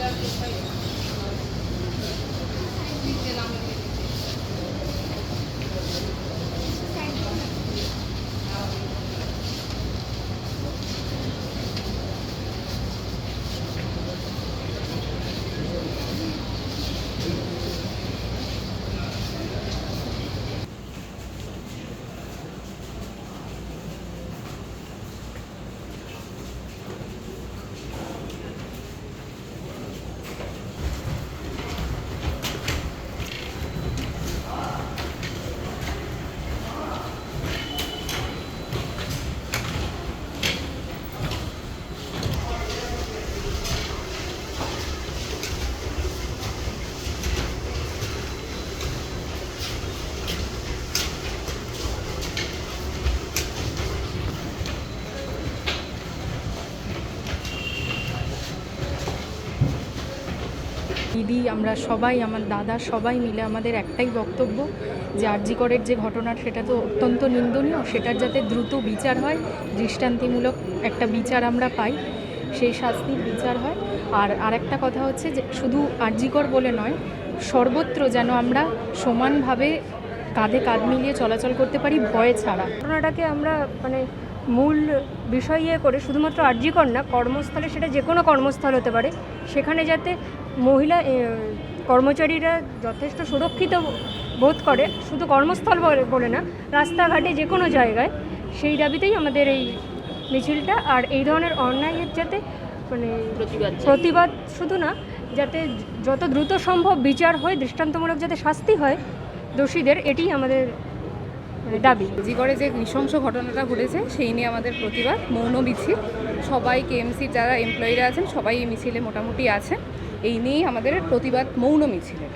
Thank you. দিদি, আমরা সবাই, আমার দাদা সবাই মিলে আমাদের একটাই বক্তব্য যে আরজিকরের যে ঘটনা সেটা তো অত্যন্ত নিন্দনীয়। সেটার যাতে দ্রুত বিচার হয়, দৃষ্টান্তিমূলক একটা বিচার আমরা পাই, সেই শাস্তির বিচার হয়। আর আরেকটা কথা হচ্ছে যে, শুধু আরজিকর বলে নয়, সর্বত্র যেন আমরা সমানভাবে কাঁধে কাঁধ মিলিয়ে চলাচল করতে পারি, ভয় ছাড়া। ঘটনাটাকে আমরা মানে মূল বিষয় ইয়ে করে, শুধুমাত্র আর্যিকর না, কর্মস্থলে, সেটা যে কোনো কর্মস্থল হতে পারে, সেখানে যাতে মহিলা কর্মচারীরা যথেষ্ট সুরক্ষিত বোধ করে। শুধু কর্মস্থল বলে- না রাস্তাঘাটে যে কোনো জায়গায়। সেই দাবিতেই আমাদের এই মিছিলটা আর এই ধরনের অন্যায়ের যাতে মানে প্রতিবাদ প্রতিবাদ শুধু না যাতে যত দ্রুত সম্ভব বিচার হয় দৃষ্টান্তমূলক যাতে শাস্তি হয় দোষীদের এটি আমাদের মানে দাবি। জিগড়ে যে নৃশংস ঘটনাটা ঘটেছে সেই নিয়ে আমাদের প্রতিবাদ মৌন মিছিল। সবাই কেএমসির যারা এমপ্লয়িরা আছেন সবাই এই মিছিলে মোটামুটি আছেন। এই নিয়েই আমাদের প্রতিবাদ মৌন মিছিলে